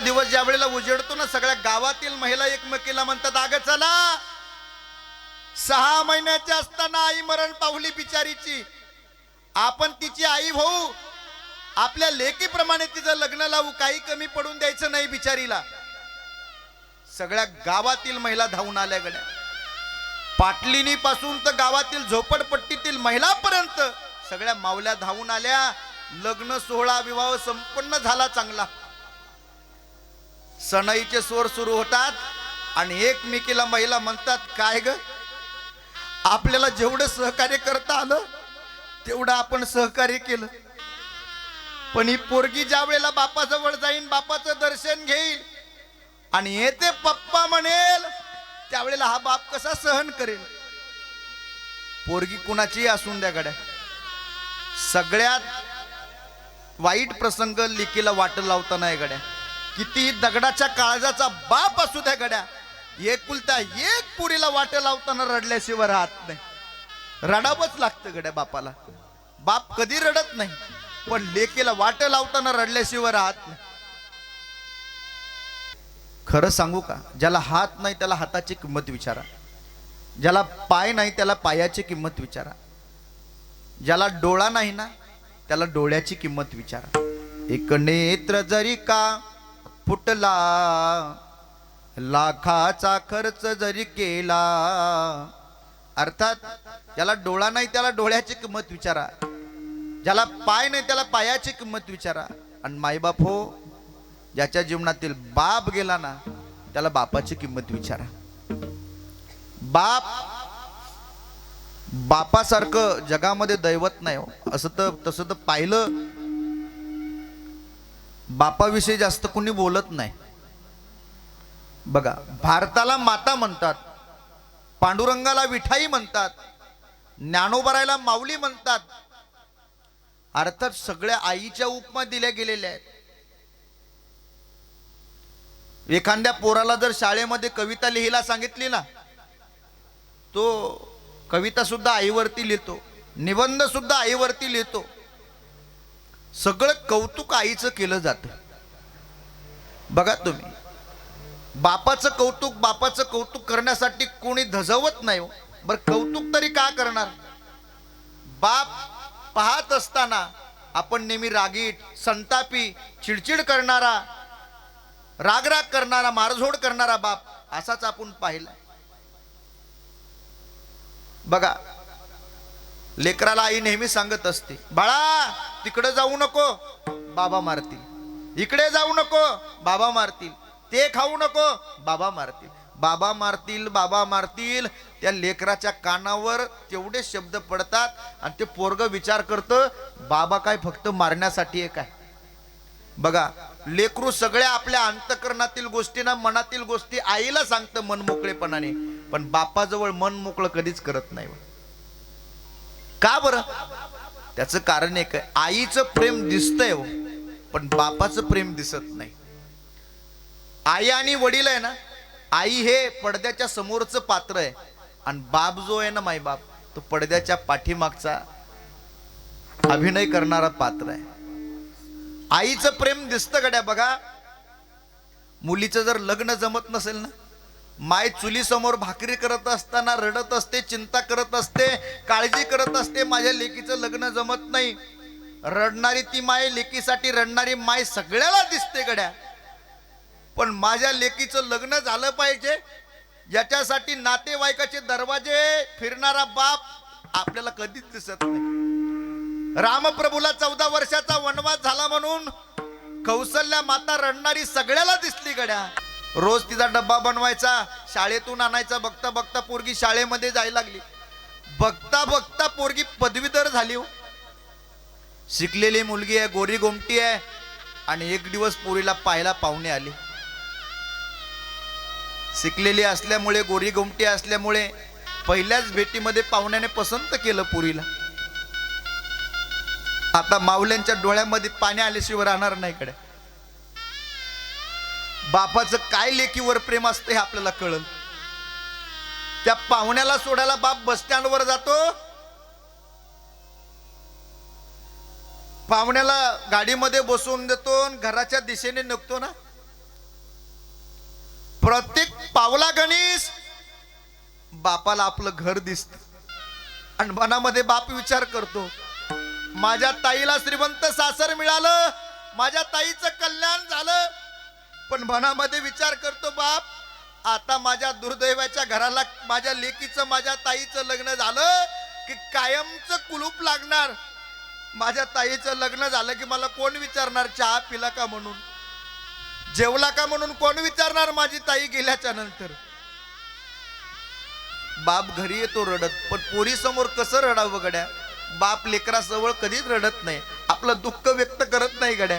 दिवस ज्या वेळेला उजेडतो ना सगळ्या गावातील महिला एकमेकीला म्हणतात आग चला. सहा महिन्याच्या असताना आई मरण पावली बिचारीची. आपण तिची आई होऊ आपल्या लेकीप्रमाणे तिचं लग्न लावू काही कमी पडून द्यायचं नाही बिचारीला. सगळ्या गावातील महिला धावून आल्या गड्या. पाटलिनी पासून तर गावातील झोपडपट्टीतील महिलापर्यंत सगळ्या मावल्या धावून आल्या. लग्न सोहळा विवाह संपन्न झाला चांगला. सणाईचे स्वर सुरू होतात आणि एकमेकीला महिला म्हणतात काय ग? आपल्याला जेवढं सहकार्य करता आलं तेवढं आपण सहकार्य केलं. पण ही पोरगी ज्या वेळेला बापाजवळ जाईन बापाचं दर्शन घेईल आणि येते पप्पा म्हणेल त्यावेळेला हा बाप कसा सहन करेल? पोरगी कुणाची असून द्या गड्या. सगळ्यात वाईट प्रसंग लिकीला वाट लावताना आहे गड्या. किती दगडाच्या काळजाचा बाप असू द्या गड्या. एकुलता एक पुरीला वाटे लावताना रडल्याशिवाय राहत नाही. रडावंच लागतं गड्या बापाला. बाप कधी रडत नाही पण लेकीला वाट लावताना रडल्याशिवाय राहत नाही. खरं सांगू का? ज्याला हात नाही त्याला हाताची किंमत विचारा. ज्याला पाय नाही त्याला पायाची किंमत विचारा. ज्याला डोळा नाही ना त्याला डोळ्याची किंमत विचारा. एक नेत्र जरी का फुटला लाखाचा खर्च जरी केला अर्थात ज्याला डोळा नाही त्याला डोळ्याची किंमत विचारा. ज्याला पाय नाही त्याला पायाची किंमत विचारा. आणि मायबाप हो ज्याच्या जीवनातील बाप गेला ना त्याला बापाची किंमत विचारा. बाप बापासारखं जगामध्ये दैवत नाही हो. असं तर तसं तर पाहिलं बापाविषयी जास्त कुणी बोलत नाही. बघा भारताला माता म्हणतात पांडुरंगाला विठाई म्हणतात ज्ञानोबरायला माऊली म्हणतात. अर्थात सगळ्या आईच्या उपमा दिल्या गेलेल्या आहेत. एखाद्या पोराला जर शाळेमध्ये कविता लिहिला सांगितली ना तो कविता सुद्धा आईवरती लिहितो निबंध सुद्धा आईवरती लिहितो. सगळं कौतुक आईचं केलं जातं. बघा तुम्ही. बापाचं कौतुक बापाचं कौतुक करण्यासाठी कोणी धजवत नाही हो. बरं कौतुक तरी का करणार? बाप पाहत असताना आपण नेहमी रागीट संतापी चिडचिड करणारा रागराग करणारा मारझोड करणारा बाप असाच आपण पाहिला. बघा लेकराला आई नेहमी सांगत असते बाळा तिकडे जाऊ नको. बाबा मारतील. इकडे जाऊ नको. बाबा मारतील. ते खाऊ नको. बाबा मारतील. बाबा मारतील बाबा मारतील. त्या लेकराच्या कानावर तेवढे शब्द पडतात आणि ते पोरग विचार करतं बाबा काय फक्त मारण्यासाठी आहे. काय बघा लेकरू सगळ्या आपल्या अंतकरणातील गोष्टींना मनातील गोष्टी आईला सांगतं मन मोकळेपणाने पण बापाजवळ मन मोकळं कधीच करत नाही. का बरं? त्याचं कारण एक आहे. आईचं प्रेम दिसतंय हो पण बापाचं प्रेम दिसत नाही. आई आणि वडील आहे ना आई हे पडद्याच्या समोरचं पात्र आहे. आणि बाप जो आहे ना माई बाप तो पडद्याच्या पाठीमागचा अभिनय करणारा पात्र आहे. आईचं प्रेम दिसतं गड्या बघा. मुलीचं जर लग्न जमत नसेल ना माय चुलीसमोर भाकरी करत असताना रडत असते चिंता करत असते काळजी करत असते माझ्या लेकीचं लग्न जमत नाही. रडणारी ती माय लेकीसाठी रडणारी माय सगळ्याला दिसते गड्या. पण माझ्या लेकीचं लग्न झालं पाहिजे. याच्यासाठी नातेवाईकाचे दरवाजे फिरणारा बाप आपल्याला कधीच दिसत नाही. रामप्रभूला चौदा वर्षाचा वनवास झाला म्हणून कौशल्या माता रडणारी सगळ्याला दिसली गड्या. रोज तिचा डब्बा बनवायचा शाळेतून आणायचा बघता बघता पोरगी शाळेमध्ये जायला लागली. बघता बघता पोरगी पदवीधर झाली हो. शिकलेली मुलगी आहे गोरी गोमटी आहे आणि एक दिवस पोरीला पाहायला पाहुणे आले. शिकलेली असल्यामुळे गोरी गोमटी असल्यामुळे पहिल्याच भेटीमध्ये पाहुण्याने पसंत केलं पुरीला. आता माऊल्यांच्या डोळ्यामध्ये पाणी आल्याशिवाय राहणार नाही कडे बापाचं काय लेकीवर प्रेम असतं हे आपल्याला कळल. त्या पाहुण्याला सोडायला बाप बस स्टँडवर जातो. पाहुण्याला गाडीमध्ये बसवून देतो घराच्या दिशेने निघतो ना. प्रत्येक पावला गणेश बापाला आपलं घर दिसत. आणि मनामध्ये बाप विचार करतो माझ्या ताईला श्रीमंत सासर मिळालं माझ्या ताईचं कल्याण झालं पण मनामध्ये विचार करतो बाप आता माझ्या दुर्दैवाच्या घराला माझ्या लेकीचं माझ्या ताईचं लग्न झालं की कायमचं कुलूप लागणार. माझ्या ताईचं लग्न झालं की मला कोण विचारणार चहा पिला का म्हणून? जेवला का म्हणून कोण विचारणार माझी ताई गेल्याच्यानंतर? बाप घरी येतो रडत पण पोरी समोर कसं रडावं गड्या? बाप लेकराजवळ कधीच रडत नाही आपलं दुःख व्यक्त करत नाही गड्या.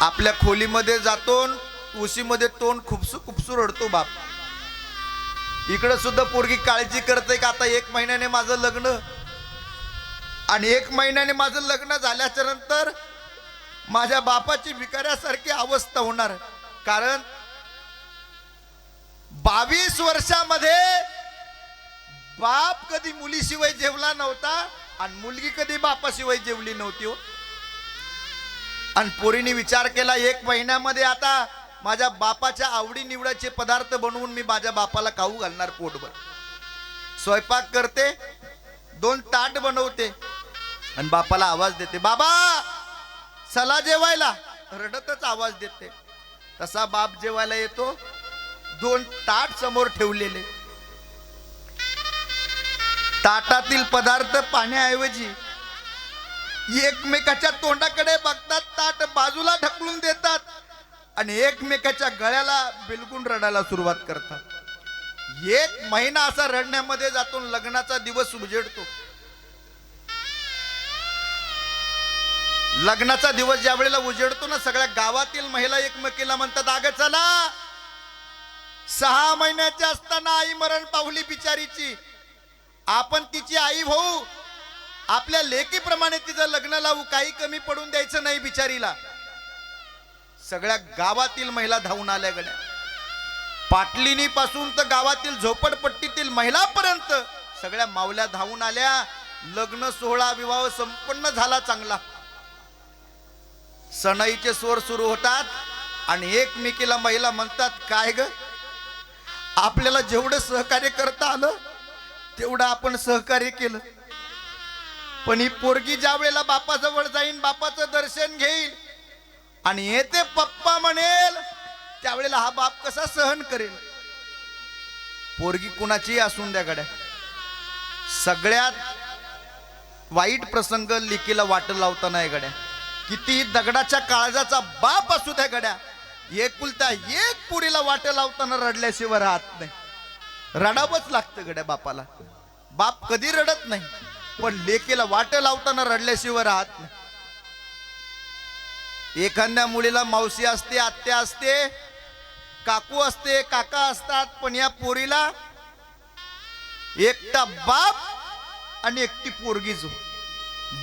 आपल्या खोलीमध्ये जातो उशीमध्ये तोंड खुपसू खुपसू रडतो बाप. इकडं सुद्धा पोरगी काळजी करते का? आता एक महिन्याने माझं लग्न. आणि एक महिन्याने माझं लग्न झाल्याच्यानंतर माझ्या बापाची भिकाऱ्यासारखी अवस्था होणार. कारण बावीस वर्षामध्ये बाप कधी मुलीशिवाय जेवला नव्हता आणि मुलगी कधी बापाशिवाय जेवली नव्हती हो. आणि पोरीने विचार केला एक महिन्यामध्ये आता माझ्या बापाच्या आवडी निवडाचे पदार्थ बनवून मी माझ्या बापाला खाऊ घालणार पोटभर. स्वयंपाक करते दोन ताट बनवते आणि बापाला आवाज देते बाबा चला जेवायला. रडतच आवाज देते. तसा बाप जेवायला येतो दोन ताट समोर ठेवलेले. ताटातील पदार्थ पाण्याऐवजी एकमेकाच्या तोंडाकडे बघतात ताट बाजूला ढकलून देतात आणि एकमेकाच्या गळ्याला बिलगुण रडायला सुरुवात करतात. एक महिना असा रडण्यामध्ये जातो लग्नाचा दिवस उजेडतो. लग्नाचा दिवस ज्या वेळेला उजेडतो ना सगळ्या गावातील महिला एकमेकीला म्हणतात अगं चला सहा महिन्याची असताना आई मरण पावली बिचारीची. आपण तिची आई भाऊ आपल्या लेकीप्रमाणे तिचं लग्न लावू काही कमी पडून द्यायचं नाही बिचारीला. सगळ्या गावातील महिला धावून आल्या गड्या. पाटलिनी पासून तर गावातील झोपडपट्टीतील महिलापर्यंत सगळ्या मावल्या धावून आल्या. लग्न सोहळा विवाह संपन्न झाला चांगला. सणाईचे स्वर सुरू होतात आणि एकमेकीला महिला म्हणतात काय ग? आपल्याला जेवढं सहकार्य करता आलं तेवढं आपण सहकार्य केलं. पण ही पोरगी ज्या वेळेला बापाजवळ जाईन बापाचं दर्शन घेईल. आणि येते पप्पा म्हणेल त्यावेळेला हा बाप कसा सहन करेल? पोरगी कुणाचीही असून द्या गड्या. सगळ्यात वाईट प्रसंग लिकीला वाट लावताना आहे गड्या. किती दगडाच्या काळजाचा बाप असू द्या गड्या एकुलता एक पुरीला वाट लावताना रडल्याशिवाय राहत नाही. रडावंच लागतं गड्या बापाला. बाप कधी रडत नाही. पण लेकीला वाट लावताना रडल्याशिवाय राहत नाही. एखाद्या मुलीला मावशी असते आत्या असते काकू असते काका असतात पण या पोरीला एकटा बाप आणि एकटी पोरगी जो.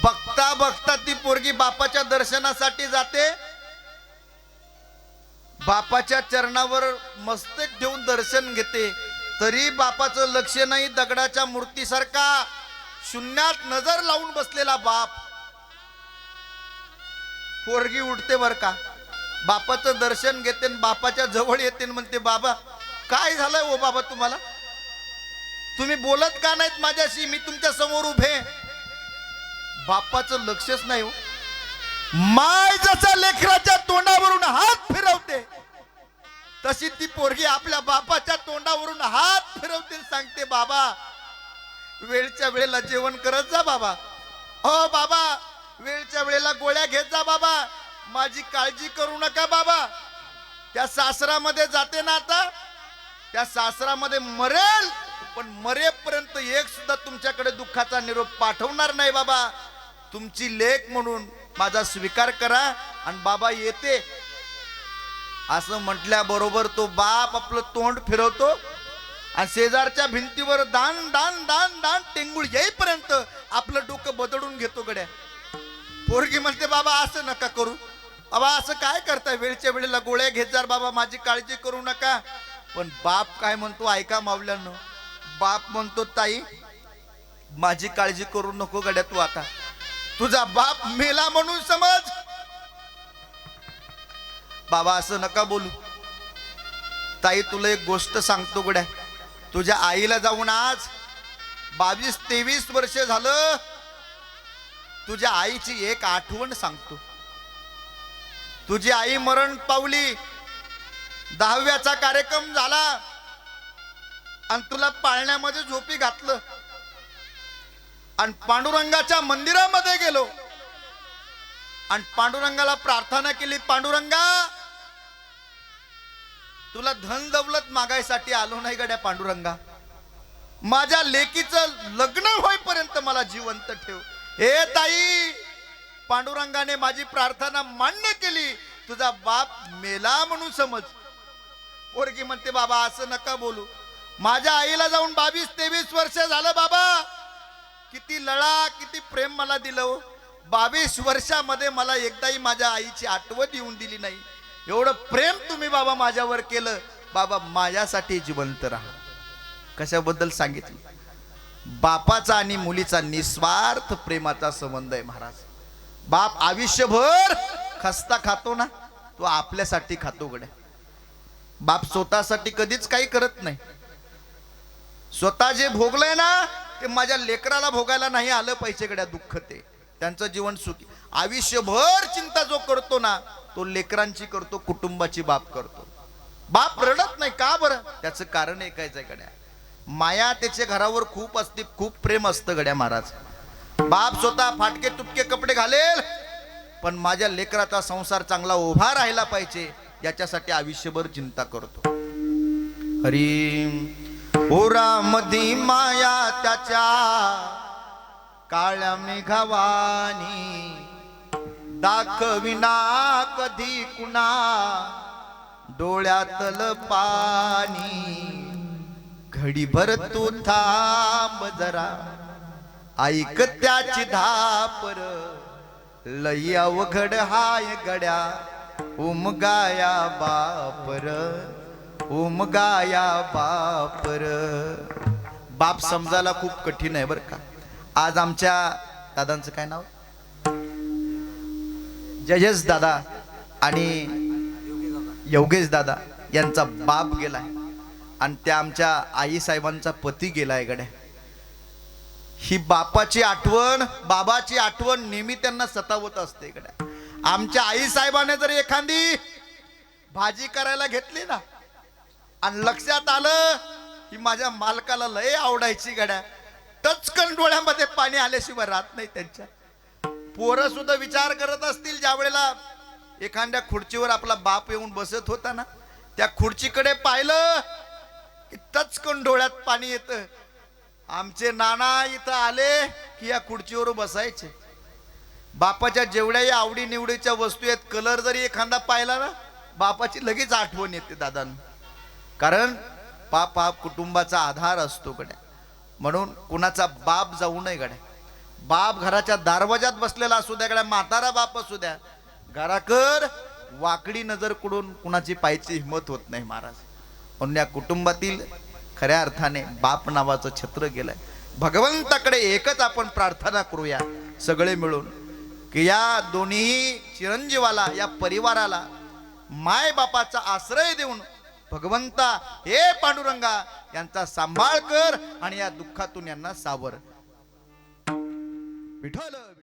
बघता बघता ती पोरगी बापाच्या दर्शनासाठी जाते. बापाच्या चरणावर मस्तक ठेवून दर्शन घेते. तरी बापाचं लक्ष नाही दगडाच्या मूर्तीसारखा. शून्यात नजर लावून बसलेला बाप. पोरगी उठते बर का? बापाचं दर्शन घेते बापाच्या जवळ येते म्हणते बाबा काय झालंय ओ बाबा तुम्हाला? तुम्ही बोलत का नाहीत माझ्याशी? मी तुमच्यासमोर उभे. बापाचं लक्षच नाही हो. माय जसा लेकराच्या तोंडावरून हात फिरवते तशी ती पोरगी आपल्या बापाच्या तोंडावरून हात फिरवते सांगते बाबा वेळच्या वेळेला जेवण करत जा बाबा. हो बाबा वेळच्या वेळेला गोळ्या घेत जा बाबा. माझी काळजी करू नका बाबा. त्या सासरामध्ये जाते ना आता? त्या सासरामध्ये मरेल पण मरेपर्यंत एक सुद्धा तुमच्याकडे दुःखाचा निरोप पाठवणार नाही बाबा. तुमची लेख म्हणून माझा स्वीकार करा आणि बाबा येते. असं म्हटल्याबरोबर तो बाप आपलं तोंड फिरवतो. आणि शेजारच्या भिंतीवर दान दान दान दान टेंगुळ येईपर्यंत आपलं डोकं बदडून घेतो गड्या. पोरगी म्हणते बाबा असं नका करू. बाबा असं काय करताय? वेळच्या वेळेला गोळ्या घेत जा बाबा माझी काळजी करू नका. पण बाप काय म्हणतो ऐका मावल्यानं बाप म्हणतो ताई माझी काळजी करू नको गड्या तू आता. तुझा बाप मेला म्हणून समज. बाबा असं नका बोलू. ताई तुला एक गोष्ट सांगतो गड्या. तुझ्या आईला जाऊन आज बावीस तेवीस वर्ष झालं तुझ्या आईची एक आठवण सांगतो. तुझी आई मरण पावली दहाव्याचा कार्यक्रम झाला आणि तुला पाळण्यामध्ये झोपी घातलं. आणि पांडुरंगाच्या मंदिरामध्ये गेलो. आणि पांडुरंगाला प्रार्थना केली पांडुरंगा तुला धन दौलत मागायसाठी आलो नाही गड्या पांडुरंगा. माझ्या लेकीचं लग्न होईपर्यंत मला जिवंत ठेव. हे ताई पांडुरंगाने माझी प्रार्थना मान्य केली. तुझा बाप मेला म्हणून समज. पोरगी म्हणते बाबा असं नका बोलू. माझ्या आईला जाऊन बावीस तेवीस वर्ष झालं बाबा. किती लळा किती प्रेम मला दिलं हो. बावीस वर्षामध्ये मला एकदाही माझ्या आईची आठवण येऊन दिली नाही. एवढं प्रेम तुम्ही बाबा माझ्यावर केलं बाबा माझ्यासाठी जिवंत राहा. कशाबद्दल सांगितलं? बापाचा आणि मुलीचा निस्वार्थ प्रेमाचा संबंध आहे महाराज. बाप आयुष्यभर खस्ता खातो ना तो आपल्यासाठी खातो गड्या. बाप स्वतःसाठी कधीच काही करत नाही. स्वतः जे भोगलंय ना ते माझ्या लेकराला भोगायला नाही आलं पाहिजे गड्या दुःख ते. त्यांचं जीवन सुखी. आयुष्यभर चिंता जो करतो ना तो लेकरांची करतो कुटुंबाची बाप करतो. बाप रडत नाही का बरं? त्याचं कारण ऐकायचं आहे गड्या. माया त्याच्या घरावर खूप असते खूप प्रेम असतं गड्या महाराज. बाप स्वतः फाटके तुटके कपडे घालेल पण माझ्या लेकराचा संसार चांगला उभा राहिला पाहिजे याच्यासाठी आयुष्यभर चिंता करतो. हरी ओरामधी माया त्याच्या काळ्या मेघावानी दाखविना कधी कुणा. डोळ्यातल पाणी. घडीभर तू थांब जरा. ऐक त्याची धापर. लई अवघड हाय गड्या. उमगाया बापर. उमगाया बापर. बाप समजायला खूप कठीण आहे बरं का. आज आमच्या दादांचं काय नाव? जयेश दादा आणि योगेश दादा यांचा बाप गेलाय. आणि त्या आमच्या आई साहेबांचा पती गेलाय गड्या. ही बापाची आठवण बाबाची आठवण नेहमी त्यांना सतावत असते गड्या. आमच्या आई साहेबाने जर एखादी भाजी करायला घेतली ना आणि लक्षात आलं की माझ्या मालकाला लय आवडायची गड्या. टचकन डोळ्यामध्ये पाणी आल्याशिवाय राहत नाही त्यांच्या पोरं सुद्धा विचार करत असतील ज्या वेळेला एखाद्या खुर्चीवर आपला बाप येऊन बसत होता ना त्या खुर्चीकडे पाहिलं की तचकन डोळ्यात पाणी येतं. आमचे नाना इथं आले की या खुर्चीवर बसायचे. बापाच्या जेवढ्याही आवडी निवडीच्या वस्तू आहेत कलर जरी एखादा पाहिला ना बापाची लगेच आठवण येते दादांना. कारण बाप हा कुटुंबाचा आधार असतो गड्या. म्हणून कुणाचा बाप जाऊ नये गड्या. बाप घराच्या दारवाजात बसलेला असू द्या गड्या म्हातारा बाप असू द्या घराकर वाकडी नजर कुडून कुणाची पायची हिंमत होत नाही महाराज. म्हणून या कुटुंबातील खऱ्या अर्थाने बाप नावाचं छत्र गेलंय. भगवंताकडे एकच आपण प्रार्थना करूया सगळे मिळून की या दोन्ही चिरंजीवाला या परिवाराला माय बापाचा आश्रय देऊन भगवंता हे पांडुरंगा यांचा सांभाळ कर आणि या दुःखातून यांना सावर. विठ्ठल